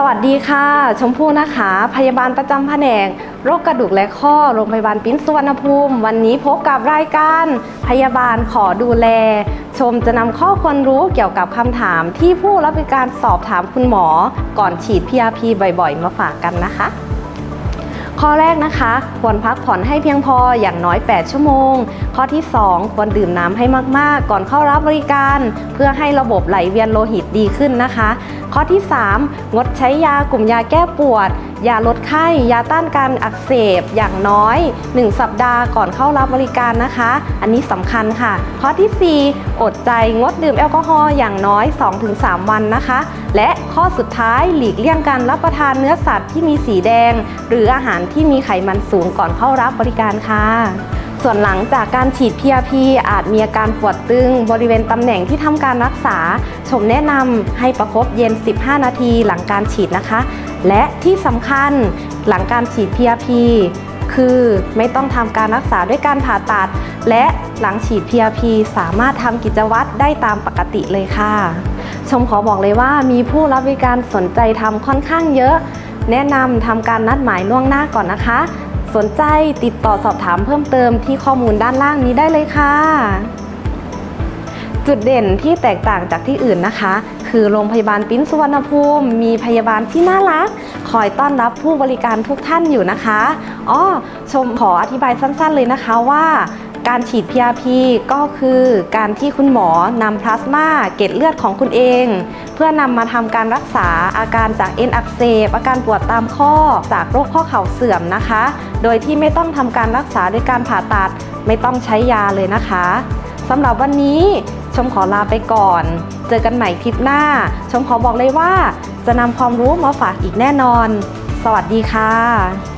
สวัสดีค่ะ ชมพู่นะคะ พยาบาลประจำแผนกโรคกระดูกและข้อโรงพยาบาลปิ้นสุวรรณภูมิ วันนี้พบกับรายการพยาบาลขอดูแล ชมจะนำข้อควรรู้เกี่ยวกับคำถามที่ผู้รับบริการสอบถามคุณหมอ ก่อนฉีด PRP บ่อยๆ มาฝากกันนะคะ ข้อแรกนะคะ ควรพักผ่อนให้เพียงพออย่างน้อย 8 ชั่วโมง ข้อที่ 2 ควรดื่มน้ำให้มากๆ ก่อนเข้ารับบริการ เพื่อให้ระบบไหลเวียนโลหิตดีขึ้นนะคะ ข้อที่ 3 งดใช้ยากลุ่มยาแก้ปวด ยาลดไข้ ยาต้านการอักเสบอย่างน้อย 1 สัปดาห์ก่อนเข้ารับบริการนะคะ อันนี้สำคัญค่ะ ข้อทีสี่ 4 อดใจงดดื่มแอลกอฮอล์อย่างน้อย 2-3 วันนะคะ และข้อสุดท้ายหลีกเลี่ยงการรับประทานเนื้อสัตว์ที่มีสีแดง หรืออาหารที่มีไขมันสูงก่อนเข้ารับบริการค่ะ ส่วนหลังจากการฉีด PRP อาจมีอาการปวดตึง บริเวณตำแหน่งที่ทำการรักษา ชมแนะนำให้ประคบเย็น 15 นาทีหลังการฉีดนะคะ และที่สำคัญหลังการฉีด PRP คือไม่ต้องทำการรักษาด้วยการผ่าตัด และหลังฉีด PRP สามารถทำกิจวัตรได้ตามปกติเลยค่ะ ชมขอบอกเลยว่ามีผู้รับบริการสนใจทำค่อนข้างเยอะ แนะนำทำการนัดหมายล่วงหน้าก่อนนะคะ สนใจติดต่อสอบถามเพิ่มเติมที่ข้อมูลด้านล่างนี้ได้เลยค่ะ จุดเด่นที่แตกต่างจากที่อื่นนะคะ คือโรงพยาบาลปิ้นสุวรรณภูมิ มีพยาบาลที่น่ารัก คอยต้อนรับผู้บริการทุกท่านอยู่นะคะอ๋อชมขออธิบายสั้นๆเลยนะคะว่าการฉีด PRP ก็คือการที่คุณหมอนำพลาสมาเกล็ดเลือดของคุณเอง พื่อนำมาทำการรักษาอาการจากเอ็นอักเสบอาการปวดตามข้อจากโรคข้อเข่าเสื่อมนะคะ โดยที่ไม่ต้องทำการรักษาด้วยการผ่าตัด ไม่ต้องใช้ยาเลยนะคะสำหรับวันนี้ชมขอลาไปก่อน เจอกันใหม่คลิปหน้า ชมขอบอกเลยว่า จะนำความรู้มาฝากอีกแน่นอน สวัสดีค่ะ